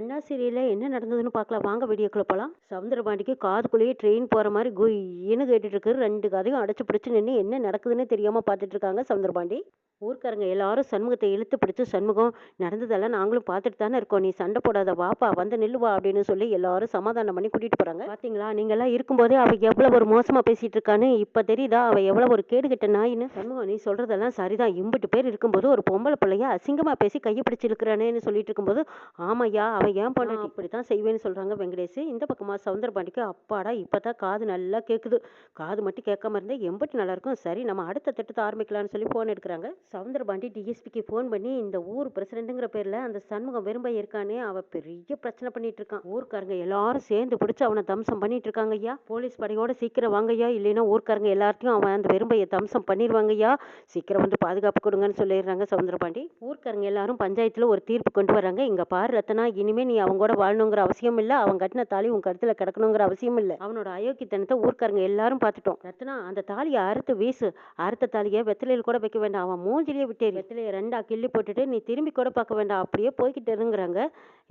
அண்ணா சீரியலில் என்ன நடந்ததுன்னு பார்க்கலாம். வாங்க வீடியோக்குள்ள போகலாம் சவுந்தரபாண்டிக்கு காதுக்குள்ளேயே ட்ரெயின் போகிற மாதிரி குயின்னு கேட்டுட்ருக்கு ரெண்டு கதையும் அடைச்சி பிடிச்சி நின்று என்ன நடக்குதுன்னு தெரியாமல் பார்த்துட்டு இருக்காங்க சவுந்தரபாண்டி. ஊர்க்காரங்க எல்லாரும் சண்முகத்தை இழுத்து பிடிச்சி சண்முகம் நடந்ததெல்லாம் நாங்களும் பார்த்துட்டு தானே இருக்கோம். நீ சண்டை போடாத. வாப்பா வந்து நில்லுவா அப்படின்னு சொல்லி எல்லாரும் சமாதானம் பண்ணி கூட்டிகிட்டு போகிறாங்க பார்த்தீங்களா நீங்கள்லாம் இருக்கும்போதே அவ எவ்வளோ ஒரு மோசமாக பேசிகிட்டு இருக்கான்னு இப்போ தெரியுதா? அவள் எவ்வளோ ஒரு கேடுகிட்ட நாயின்னு? சண்முகம் நீ சொல்கிறதெல்லாம் சரிதான். இம்புட்டு பேர் இருக்கும்போது ஒரு பொம்பளை பிள்ளைய அசிங்கமாக பேசி கையை பிடிச்சு இழுக்கிறானேன்னு சொல்லிட்டு இருக்கும்போது ஆமையா அவள் ஏன் பண்ண அப்படித்தான் செய்வேன்னு சொல்றாங்க வெங்கடேஷ். இந்த பக்கமா சவுந்தரபாண்டிக்கு அப்பாடா இப்பதான் காது நல்லா கேக்குது. காது மட்டும் கேட்காம இருந்தா எம்பட்டு நல்லா இருக்கும். சரி நம்ம அடுத்த திட்டத்தை ஆரம்பிக்கலாம்னு சொல்லி போன் எடுக்கிறாங்க. சவுந்தரபாண்டி டிஎஸ்பிக்கு ஃபோன் பண்ணி இந்த ஊர் பிரசிடென்ட்டுங்கிற பேர்ல அந்த சண்முகம் வெறும்ப இருக்கானே அவ பெரிய பிரச்சனை பண்ணிட்டு இருக்கான். ஊர்க்காரங்க எல்லாரும் சேர்ந்து பிடிச்சு அவனை தம்சம் பண்ணிட்டு இருக்காங்க ஐயா. போலீஸ் படையோட சீக்கிரம் வாங்கய்யா இல்லைன்னா ஊர்க்காரங்க எல்லார்ட்டையும் அவன் அந்த வெறும்பையை தம்சம் பண்ணிடுவாங்க ஐயா. சீக்கிரம் வந்து பாதுகாப்பு கொடுங்கன்னு சொல்லிடுறாங்க சவுந்தரபாண்டி ஊர்க்காரங்க எல்லாரும் பஞ்சாயத்துல ஒரு தீர்ப்பு கொண்டு வராங்க. இங்க பாரு ரத்தனா இனிமே நீ அவங்க கூட வாழணுங்கிற அவசியம் இல்ல. அவன் கட்டின தாலி உன் கருத்துல கிடக்கணுங்கிற அவசியம் இல்ல. அவனோட அயோக்கியத்தனத்தை ஊர்க்காரங்க எல்லாரும் பார்த்துட்டோம் ரத்னா அந்த தாலியை அறுத்து வீசு. அறுத்த தாலியை வெத்தலையில் கூட வைக்க வேண்டாம். அவன் மூஞ்சிலேயே விட்டேரு வெத்தலையை ரெண்டா கிள்ளி போட்டுட்டு நீ திரும்பி கூட பார்க்க வேண்டாம். அப்படியே போய்கிட்டு இருங்கிறாங்க.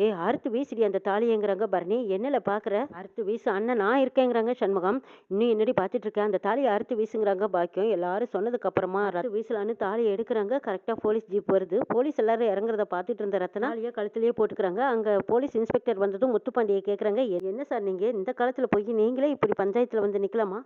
ஏ அறுத்து வீசிடி அந்த தாலியேங்கிறாங்க பரணி. என்னல பார்க்குற அறுத்து வீசு அண்ணன் நான் இருக்கேங்கிறாங்க சண்முகம். இன்னும் என்னடி பார்த்துட்டு இருக்கேன் அந்த தாலியை அறுத்து வீசுங்கிறாங்க பாக்கியம். எல்லாரும் சொன்னதுக்கு அப்புறமா அறுத்து வீசலான்னு தாலியை எடுக்கிறாங்க. கரெக்டாக போலீஸ் ஜீப் வருது. போலீஸ் எல்லாரும் இறங்குறத பார்த்துட்டு இருந்த ரத்தனா தாலியை போட்டுக்கிறாங்க. அங்கே போலீஸ் இன்ஸ்பெக்டர் வந்ததும் முத்துப்பாண்டியை பாண்டியை கேட்குறாங்க என்ன சார் நீங்கள் இந்த காலத்தில் போய் நீங்களே இப்படி பஞ்சாயத்தில் வந்து நிற்கலாமா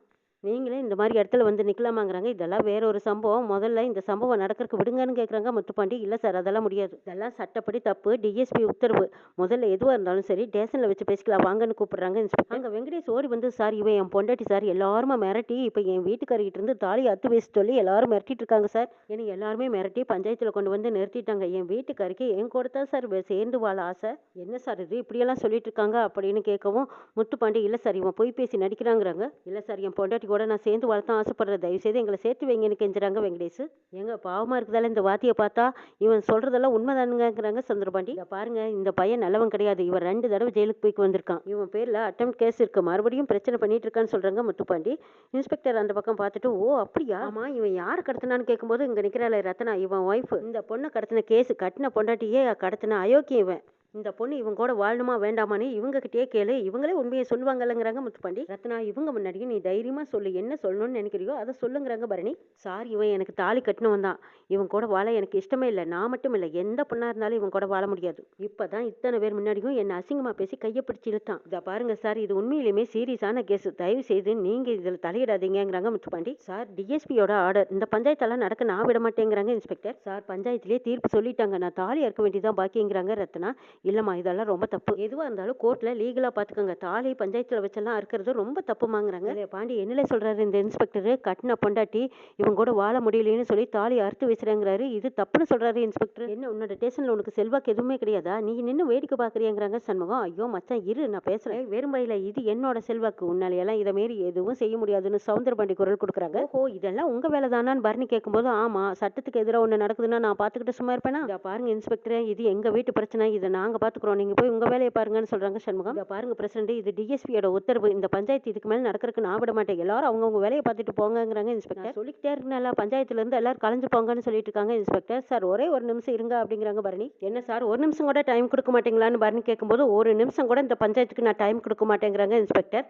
நீங்களே இந்த மாதிரி இடத்துல வந்து நிற்கலாமாங்கிறாங்க இதெல்லாம் வேற ஒரு சம்பவம். முதல்ல இந்த சம்பவம் நடக்கிறதுக்கு விடுங்கன்னு கேட்குறாங்க முத்துப்பாண்டி. இல்லை சார் அதெல்லாம் முடியாது. இதெல்லாம் சட்டப்படி தப்பு. டிஎஸ்பி உத்தரவு. முதல்ல எதுவாக இருந்தாலும் சரி ஸ்டேஷனில் வச்சு பேசிக்கலாம். வாங்கன்னு கூப்பிட்றாங்க இன்ஸ்பெக்டர் வெங்கடேஷ் ஓடி வந்து சார் இவன் என் பொண்டாட்டி சார் எல்லாருமே மிரட்டி இப்போ என் வீட்டுக்காரிகிட்ட இருந்து தாலி அத்து பேசி சொல்லி எல்லாரும் மிரட்டிட்டு இருக்காங்க சார். என்னை எல்லாருமே மிரட்டி பஞ்சாயத்தில் கொண்டு வந்து நிறுத்திட்டாங்க. என் வீட்டுக்காரிக்கு என் கூட தான் சார் சேர்ந்து வாழ ஆசை. என்ன சார் இது? இப்படியெல்லாம் சொல்லிட்டு இருக்காங்க அப்படின்னு கேட்கவும் முத்துப்பாண்டி இல்லை சார் இவன் பொய் பேசி நடிக்கிறாங்கிறாங்க. இல்லை சார் என் பொண்டாட்டி கூட நான் சேர்ந்து வளர்த்தான் ஆசைப்படுறேன். தயவு செய்து எங்களை சேர்த்து வைங்கன்னு கெஞ்சுறாங்க வெங்கடேஷ் எங்க பாவமாக இருக்குதால இந்த வாத்தியை பார்த்தா? இவன் சொல்கிறதெல்லாம் உண்மைதானுங்கிறாங்க சந்திரபாண்டி. இங்க பாருங்க இந்த பையன் நல்லவன் கிடையாது. இவன் ரெண்டு தடவை ஜெயிலுக்கு போய்க்கு வந்திருக்கான். இவன் பேரில் அட்டம் கேஸ் இருக்கு. மறுபடியும் பிரச்சனை பண்ணிட்டு இருக்கான்னு சொல்கிறாங்க முத்துப்பாண்டி. இன்ஸ்பெக்டர் அந்த பக்கம் பார்த்துட்டு ஓ அப்படியா? ஆமா இவன் யார் கடத்தினான்னு கேட்கும்போது இங்கே நிற்கிறாள் ரத்னா இவன் ஒய்ஃப் இந்த பொண்ணை கடத்தின கேஸ் கட்டின பொண்டாட்டியே கடத்தின அயோக்கியம் இவன். இந்த பொண்ணு இவங்க கூட வாழணுமா வேண்டாமான்னு இவங்ககிட்டயே கேளு. இவங்களே உண்மையை சொல்லுவாங்கல்லங்கிறாங்க முத்துப்பாண்டி. ரத்னா இவங்க முன்னாடியும் நீ தைரியமா சொல்லு. என்ன சொல்லணும்னு நினைக்கிறியோ அதை சொல்லுங்கிறாங்க பரணி. சார் இவன் எனக்கு தாலி கட்டினவன் தான். இவன் கூட வாழ எனக்கு இஷ்டமே இல்லை. நான் மட்டும் இல்லை. எந்த பொண்ணா இருந்தாலும் இவன் கூட வாழ முடியாது. இப்பதான் இத்தனை பேர் முன்னாடியும் என்ன அசிங்கமா பேசி கையை பிடிச்சி இழுத்தான். இதை பாருங்க சார் இது உண்மையிலுமே சீரியஸான கேஸ். தயவு செய்து நீங்க இதுல தலையிடாதீங்கங்கிறாங்க முத்துப்பாண்டி. சார் டிஎஸ்பியோட ஆர்டர். இந்த பஞ்சாயத்தெல்லாம் நடக்க நான் விட மாட்டேங்கிறாங்க இன்ஸ்பெக்டர். சார் பஞ்சாயத்திலே தீர்ப்பு சொல்லிட்டாங்க. நான் தாலி அறுக்க வேண்டியதான் பாக்கிங்கிறாங்க ரத்னா. இல்லம்மா இதெல்லாம் ரொம்ப தப்பு. எதுவா இருந்தாலும் கோர்ட்ல லீகலா பாத்துக்கோங்க. தாலி பஞ்சாயத்துல வச்செல்லாம் அறுக்கிறது ரொம்ப தப்புமாங்கிறாங்க பாண்டி என்னல சொல்றாரு இந்த இன்ஸ்பெக்டர்? கட்டின பொண்டாட்டி இவங்க கூட வாழ முடியலைன்னு சொல்லி தாலி அறுத்து வச்சுறாங்கிறாரு. இது தப்புன்னு சொல்றாரு இன்ஸ்பெக்டர். என்ன உன்னோட ஸ்டேஷன்ல உனக்கு செல்வாக்கு எதுவுமே கிடையாதா? நீ நின்னு வேடிக்கை பாக்குறியாங்கிறாங்க சண்முகம். ஐயோ மச்சான் இரு நான் பேசுறேன். வெறும்பையில இது என்னோட செல்வாக்கு. உன்னாலையெல்லாம் இதை மாரி எதுவும் செய்ய முடியாதுன்னு சவுந்தரபாண்டி குரல் கொடுக்குறாங்க. ஓ இதெல்லாம் உங்க வேலை தானான்னு பரணி கேட்கும்போது ஆமா சட்டத்துக்கு எதிராக ஒண்ணு நடக்குதுன்னா நான் பாத்துக்கிட்டு சும்மா இருப்பேனா? பாருங்க இன்ஸ்பெக்டர் இது எங்க வீட்டு பிரச்சனை. இதை நாங்க பாத்துக்கிறோம். நீங்க போய் உங்க வேலையை பாருங்கன்னு சொல்றாங்க சண்முகம். இதோ பாருங்க பிரசிடண்ட் இது டிஎஸ்பியோட உத்தரவு. இந்த பஞ்சாயத்து இதுக்கு மேல நடக்கிறதுக்கு நான் விட மாட்டேன். எல்லாரும் அவங்கவுங்க வேலையை பார்த்துட்டு போங்கங்கிறாங்க இன்ஸ்பெக்டர் சொல்லிக்கிட்டே இருக்கனால பஞ்சாயத்துல இருந்து எல்லாரும் கலைஞ்சு போங்கன்னு சொல்லிட்டு இருக்காங்க இன்ஸ்பெக்டர் சார் ஒரே ஒரு நிமிஷம் இருங்க அப்படிங்கிறாங்க பரணி. என்ன சார் ஒரு நிமிஷம் கூட டைம் கொடுக்க மாட்டீங்களான்னு பரணி கேட்கும்போது ஒரு நிமிஷம் கூட இந்த பஞ்சாயத்துக்கு நான் டைம் கொடுக்க மாட்டேங்கிறாங்க இன்ஸ்பெக்டர்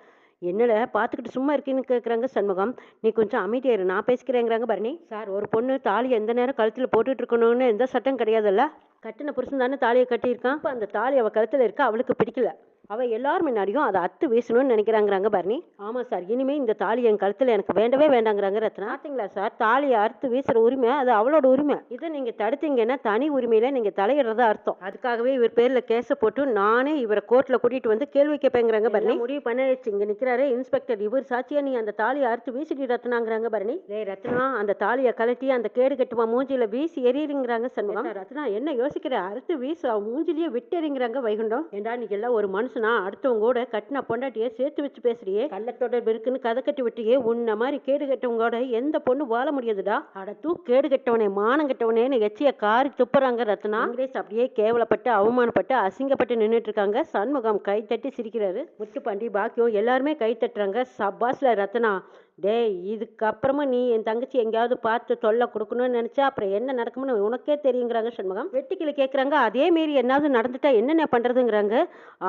என்னல பார்த்துக்கிட்டு சும்மா இருக்கீன்னு கேட்குறாங்க சண்முகம். நீ கொஞ்சம் அமைதியாரு நான் பேசிக்கிறேங்கிறாங்க பரணி. சார் ஒரு பொண்ணு தாலி எந்த நேரம் கழுத்தில் போட்டுட்டு இருக்கணும்னு எந்த சட்டம் கிடையாதுல்ல? கட்டின புருஷன் தானே தாலியை கட்டியிருக்கான். இப்போ அந்த தாலி அவள் கழுத்தில் இருக்க? அவளுக்கு பிடிக்கல. அவள் எல்லார் முன்னாடியும் அதை அத்து வீசணும்னு நினைக்கிறாங்கிறாங்க பரணி. ஆமாம் சார் இனிமே இந்த தாலி என் கழுத்தில் எனக்கு வேண்டவே வேண்டாங்கிறாங்க ரத்னா. பார்த்தீங்களா சார் தாலியை அறுத்து வீசுற உரிமை அது அவளோட உரிமை. இதை நீங்கள் தடுத்தீங்கன்னா தனி உரிமையில நீங்கள் தலையிடுறதா அர்த்தம். அதுக்காகவே இவர் பேரில் கேஸை போட்டு நானே இவரை கோர்ட்டில் கூட்டிட்டு வந்து கேள்வி கேட்பேங்கிறாங்க பரணி. முடிவு பண்ணிடுச்சு இங்கே நிற்கிறாரு இன்ஸ்பெக்டர் இவர் சாட்சியா நீ அந்த தாலியை அறுத்து வீசிட்டு ரத்னாங்கிறாங்க பரணி. டேய் ரத்னா அந்த தாலியை கழட்டி அந்த கேடு கட்டுமா மூஞ்சில வீசி எறியுங்கிறாங்க சண்முகம். ரத்னா என்ன யோசிக்கிற? அறுத்து வீசு மூஞ்சிலேயே விட்டு எறிங்கிறாங்க வைகுண்டம். ஏண்டா நீ எல்லாம் ஒரு மனுஷனா அடுத்தவங்க கூட கட்டின பொண்டாட்டியை சேர்த்து வச்சு பேசுறியே கள்ளத்தொடர் இருக்குன்னு கதை கட்டி விட்டியே உன்ன மாதிரி கேடு கட்டவங்களோட எந்த பொண்ணு வாழ முடியாதுடா? அட தூ கேடு கட்டவனே மானம் கட்டவனேன்னு எச்சிய காரி துப்புறாங்க ரத்னா. காங்கிரஸ் அப்படியே கேவலப்பட்டு அவமானப்பட்டு அசிங்கப்பட்டு நின்னுட்டு இருக்காங்க சண்முகம் கை தட்டி சிரிக்கிறாரு. முத்துப்பாண்டி பாக்கியம் எல்லாருமே கை தட்டுறாங்க. சபாஸ்ல ரத்னா டேய் இதுக்கப்புறமா நீ என் தங்கச்சி எங்கேயாவது பார்த்து தொல்லை கொடுக்கணும்னு நினச்சா அப்புறம் என்ன நடக்கும்னு உனக்கே தெரியுங்கிறாங்க சண்முகம். வெட்டிக்கிளி கேட்குறாங்க அதே மாரி என்னாவது நடந்துட்டா என்னென்ன பண்ணுறதுங்கிறாங்க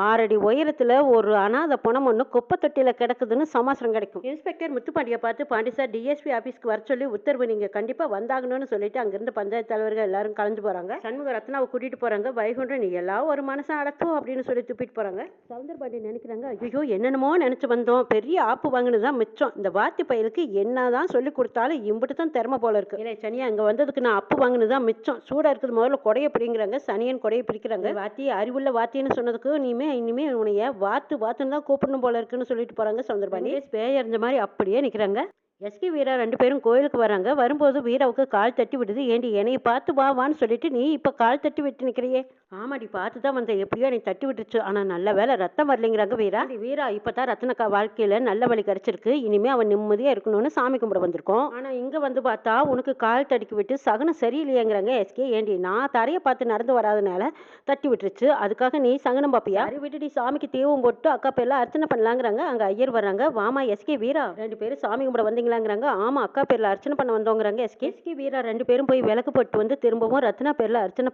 ஆறடி உயரத்தில் ஒரு அனாதை பணம் ஒன்று குப்பை தொட்டியில் கிடக்குதுன்னு சமாசரம் கிடைக்கும். இன்ஸ்பெக்டர் முத்துப்பாண்டியை பார்த்து பாண்டி சார் டிஎஸ்பி ஆஃபீஸ்க்கு வர சொல்லி உத்தரவு நீங்கள் கண்டிப்பாக வந்தாகணும்னு சொல்லிட்டு அங்கேருந்து பஞ்சாயத்து தலைவர்கள் எல்லாரும் கலந்து போகிறாங்க சண்முக ரத்னாவை கூட்டிகிட்டு போகிறாங்க வைகுண்டம் நீ எல்லாம் ஒரு மனசை அடக்கும் அப்படின்னு சொல்லி துப்பிட்டு போகிறாங்க சவுந்தர் பாண்டி நினைக்கிறாங்க ஐயோ என்னென்னமோ நினச்சி வந்தோம். பெரிய ஆப்பு வாங்கினது தான் மிச்சம். இந்த வாத்தி பயலுக்கு என்னதான் சொல்லி கொடுத்தாலும் இம்பிட்டு தான் திறமை போல இருக்கு. இல்லை சனியா இங்கே வந்ததுக்கு நான் அப்பு வாங்கினது தான் மிச்சம். சூடாக இருக்குது முதல்ல கொடையை பிடிங்கிறாங்க. சனியன் கொடையை பிடிக்கிறாங்க. வாத்தி அறிவுள்ள வாத்தின்னு சொன்னதுக்கு இனிமே இனிமே உனைய வாத்து வாத்துன்னு தான் கூப்பிடணும் போல இருக்குன்னு சொல்லிட்டு போகிறாங்க சவுந்தர் பாண்டி பேய் அறிஞ்ச மாதிரி அப்படியே நிற்கிறாங்க எஸ்கே வீரா ரெண்டு பேரும் கோயிலுக்கு வராங்க. வரும்போது வீராவுக்கு கால் தட்டி விடுது. ஏண்டி என்னைய பார்த்து வா வான்னு சொல்லிட்டு நீ இப்போ கால் தட்டி விட்டு நிற்கிறியே ஆமாடி பார்த்து தான் வந்தேன். எப்படியோ நீ தட்டி விட்டுச்சு ஆனால் நல்ல வேலை ரத்தம் வரலைங்கிறாங்க வீரா. "டி வீரா இப்போ தான் ரத்தனக்கா வாழ்க்கையில் நல்ல வழி கிடச்சிருக்கு. இனிமே அவன் நிம்மதியாக இருக்கணும்னு சாமி கும்பிட வந்திருக்கோம். ஆனால் இங்கே வந்து பார்த்தா உனக்கு கால் தடுக்கி விட்டு சகனம் சரியில்லையேங்கிறாங்க எஸ்கே. ஏண்டி நான் தரையை பார்த்து நடந்து வராதனால தட்டி விட்டுருச்சு. அதுக்காக நீ சகனம் பாப்பியா? சரி விட்டுடி சாமிக்கு தீவம் போட்டு அக்கா பேர்ல அர்ச்சனை பண்ணலாங்கிறாங்க. அங்கே ஐயர் வர்றாங்க. வாமா எஸ்கே வீரா. ரெண்டு பேரும் சாமி கும்பிட வந்தீங்களாங்கிறாங்க ஆமா அக்கா பேர்ல அர்ச்சனை பண்ண வந்தோங்கிறாங்க எஸ்கே. எஸ்கே வீரா ரெண்டு பேரும் போய் விளக்கு போட்டு வந்து திரும்பவும் ரத்னா பேர்ல அர்ச்சனை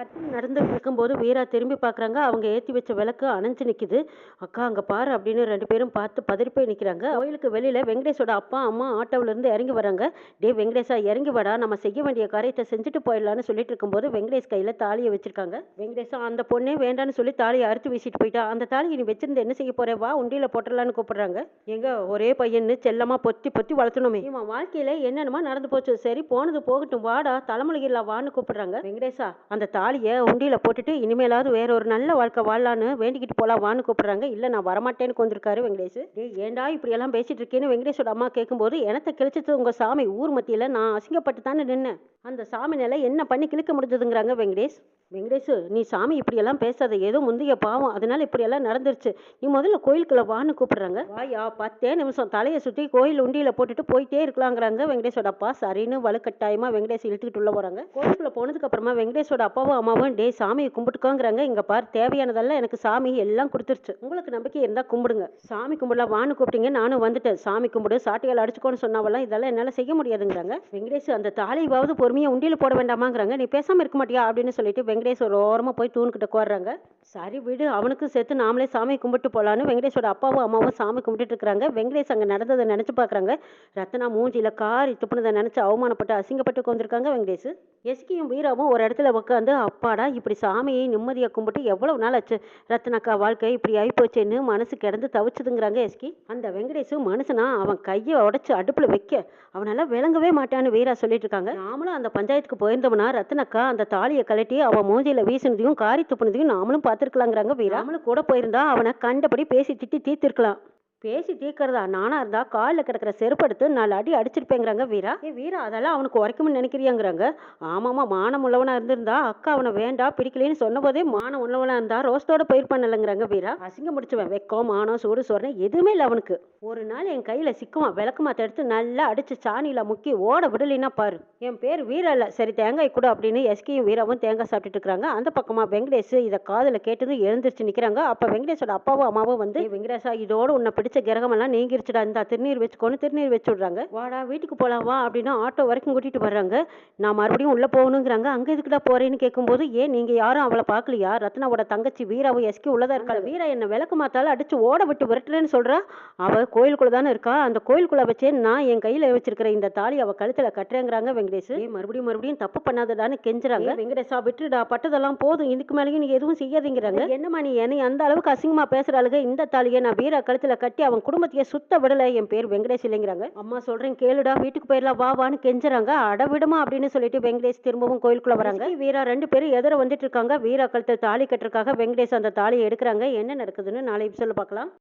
அர்ச்சனை நடந்து இருக்கும்போது வீரா திரும்பி பார்க்கறாங்க அவங்க ஏத்தி வச்ச விளக்கு அணைஞ்சு நிக்குது. அக்கா அங்க பாரு அப்படின்னு ரெண்டு பேரும் பார்த்து பதறி போய் நிக்கிறாங்க. கோயிலுக்கு வெளியில வெங்கடேஷோட அப்பா அம்மா ஆட்டோல இருந்து இறங்கி வராங்க. டே வெங்கடேஷா இறங்கி வாடா. நம்ம செய்ய வேண்டிய காரியத்தை செஞ்சுட்டு போயிடலாம்னு சொல்லிட்டு இருக்கும்போது வெங்கடேஷ் கையில தாலியை வச்சிருக்காங்க. வெங்கடேஷா அந்த பொண்ணே வேண்டான்னு சொல்லி தாலியை அறுத்து வீசிட்டு போயிட்டா. அந்த தாலியை நீ வச்சிருந்து என்ன செய்ய போற? வா உண்டியில போட்டுடலான்னு கூப்பிடுறாங்க. எங்க ஒரே பையன்னு செல்லமா பொத்தி பொத்தி வளர்த்தணுமே. இவன் வாழ்க்கையில என்னென்னமா நடந்து போச்சு. சரி போனது போகட்டும். வாடா தலைமுழுகிடலாம் வான்னு கூப்பிடுறாங்க. வெங்கடேஷா அந்த தாலியை உண்டியில போட்டுட்டு இனிமேலாவது வேற ஒரு நல்ல வாழ்க்கை வாழலான்னு வேண்டிக்கிட்டு போலாம் வான்னு கூப்பிடுறாங்க. இல்லை நான் வரமாட்டேன்னு கொண்டிருக்காரு வெங்கடேஷ் டேய் ஏன்டா இப்படி எல்லாம் பேசிட்டு இருக்கேன்னு வெங்கடேஷோட அம்மா கேட்கும்போது எனத்தை கிழிச்சது உங்க சாமி? ஊர் மத்தியில் நான் அசிங்கப்பட்டு தானே நின்னேன். அந்த சாமி நிலை என்ன பண்ணி கிழிக்க முடிஞ்சதுங்கிறாங்க வெங்கடேஷ்? வெங்கடேஷ் நீ சாமி இப்படியெல்லாம் பேசாத. ஏதோ முந்தைய பாவம். அதனால இப்படியெல்லாம் நடந்துருச்சு. நீ முதல்ல கோயிலுக்குள்ள வான்னு கூப்பிடுறாங்க. வாயா பத்தே நிமிஷம். தலையை சுற்றி கோயில் உண்டியில போட்டுட்டு போயிட்டே இருக்கலாங்கிறாங்க. வெங்கடேஷோட அப்பா சரின்னு வலுக்கட்டாயமா வெங்கடேஷ் இழுத்துக்கிட்டு உள்ள போறாங்க. கோயிலுக்குள்ள போனதுக்கு அப்புறமா வெங்கடேஷோட அப்பாவும் அம்மாவும் டே சாமியை கும்பிட்டுக்கோங்கிறாங்க. இங்க பார் தேவையானதெல்லாம் எனக்கு சாமி எல்லாம் கொடுத்துருச்சு. உங்களுக்கு நம்பிக்கை இருந்தா கும்பிடுங்க. சாமி கும்பிடலாம். வான்னு கூப்பிட்டீங்க. நானும் வந்துட்டேன். சாமி கும்பிடு. சாட்டையால் அடிச்சுக்கோன்னு சொன்னாவெல்லாம் இதெல்லாம் என்னால செய்ய முடியாதுங்கிறாங்க. வெங்கடேஷ் அந்த தாலைவாவது பொறுமையாக உண்டியில் போட வேண்டாமாங்கிறாங்க. நீ பேசாம இருக்க மாட்டியா? அப்படின்னு சொல்லிட்டு வெங்கடேஷ் ஒரு ஓரமா போய் தூண்கிட்ட கோர்றாங்க. சரி விடு. அவனுக்கும் சேர்த்து நாமளே சாமி கும்பிட்டு போலான்னு வெங்கடேஷோட அப்பாவும் அம்மாவும் சாமி கும்பிட்டுட்டு இருக்காங்க வெங்கடேஷ் அங்க நடந்ததை நினைச்சு பாக்குறாங்க. ரத்னா மூஞ்சியில் காரி துப்புனதை நினச்சி அவமானப்பட்டு அசிங்கப்பட்டு உட்காந்துருக்காங்க வெங்கடேஷ். எஸ்கியும் வீராவும் ஒரு இடத்துல உட்காந்து அப்பாடா இப்படி சாமியை நிம்மதியாக கும்பிட்டு எவ்வளவு நாள் ஆச்சு? ரத்னாக்கா வாழ்க்கை இப்படி ஆகிப்போச்சேன்னு மனசு கிடந்து தவிச்சுதுங்கிறாங்க எஸ்கி. அந்த வெங்கடேஷும் மனுஷனா அவன் கையை உடச்சி அடுப்பில் வைக்க அவனால விளங்கவே மாட்டான்னு வீரா சொல்லிட்டு இருக்காங்க. நாமளும் அந்த பஞ்சாயத்துக்கு போயிருந்தோம்னா ரத்னக்கா அந்த தாலியை கழட்டி அவன் மூஞ்சியில் வீசினதையும் காரி துப்புனதையும் நாமளும் பார்த்துருக்கலாங்கிறாங்க வீரா. நாமளும் கூட போயிருந்தா அவனை கண்டபடி பேசி திட்டி தீர்த்திருக்கலாம். பேசி தீர்க்கறதா? நானா இருந்தா காலில் கிடக்கிற செருப்படுத்து நாலு அடி அடிச்சிருப்பேங்கிறாங்க வீரா. ஏ வீரா அதெல்லாம் அவனுக்கு உரைக்கும்னு நினைக்கிறியாங்கிறாங்க. ஆமாமா மானம் உள்ளவனா இருந்திருந்தா அக்கா அவனை வேண்டாம் பிடிக்கலன்னு சொன்னபோதே மானம் உள்ளவனா இருந்தா ரோஸ்டோட பயிர் பண்ணலங்கிறாங்க வீரா. அசிங்க முடிச்சவன். வெக்கம் மானம் சூடு சொரணை எதுவுமே இல்லை அவனுக்கு. ஒரு நாள் என் கையில சிக்குமா விளக்குமாத்த எடுத்து நல்லா அடிச்சு சாணியில முக்கி ஓட விடலைன்னா பாரு. என் பேர் வீரா இல்ல. சரி தேங்காய் கூட அப்படின்னு எஸ்கியும் வீராவும் தேங்காய் சாப்பிட்டுட்டு இருக்கிறாங்க அந்த பக்கமா வெங்கடேஷ் இதை காதில் கேட்டதும் எழுந்திருச்சு நிக்கிறாங்க. அப்ப வெங்கடேஷோட அப்பாவும் அம்மாவும் வந்து வெங்கடேஷா இதோட உன்னை பிடிச்ச கிரகமெல்லாம் நீங்கிருச்சுடா. இந்த திருநீர் வச்சுக்கோன்னு திருநீர் வச்சு விடுறாங்க வாடா வீட்டுக்கு போலாம் வா அப்படின்னு ஆட்டோ வரைக்கும் கூட்டிட்டு வர்றாங்க நான் மறுபடியும் உள்ள போகணுங்கிறாங்க. அங்க எதுக்குடா போறேன்னு கேட்கும்போது ஏன் நீங்க யாரும் அவளை பார்க்கலையா? ரத்னாவோட தங்கச்சி வீராவும் எஸ்கி உள்ளதா இருக்கா? வீரா என்ன விளக்கு மாத்தால அடிச்சு ஓட விட்டு விரட்டுறேன்னு சொல்றா. அவ கோயிலுக்குள்ள தானே இருக்கா? அந்த கோயிலுக்குள்ள வச்சே நான் என் கையில வச்சிருக்கிற இந்த தாலி அவ கழுத்துல கட்டுறேங்கிறாங்க வெங்கடேஷ். மறுபடியும் மறுபடியும் தப்பு பண்ணாதடான்னு கெஞ்சுறாங்க. "ஏய் வெங்கடேஷா விட்டுடா பட்டதெல்லாம் போதும். இதுக்கு மேலேயும் நீ எதுவும் செய்யாதீங்கிறாங்க. என்னம்மா நீ? என்னை அந்த அளவுக்கு அசிங்கமா பேசுறாளுக இந்த தாலியை நான் வீரா கழுத்துல கட்டி அவன் குடும்பத்தையே சுத்த விடல. என் பேர் வெங்கடேஷ் இல்லைங்கிறாங்க. அம்மா சொல்றேன் கேளுடா வீட்டுக்கு போயிடலாம் வா வான்னு கெஞ்சுறாங்க. அட விடுமா அப்படின்னு சொல்லிட்டு வெங்கடேஷ் திரும்பவும் கோயிலுக்குள்ள வராங்க. வீரா ரெண்டு பேரும் எதிர வந்துட்டு இருக்காங்க. வீரா கழுத்துல தாலி கட்டுறதுக்காக வெங்கடேஷ் அந்த தாலியை எடுக்கிறாங்க. என்ன நடக்குதுன்னு நாளை சொல்ல பார்க்கலாம்.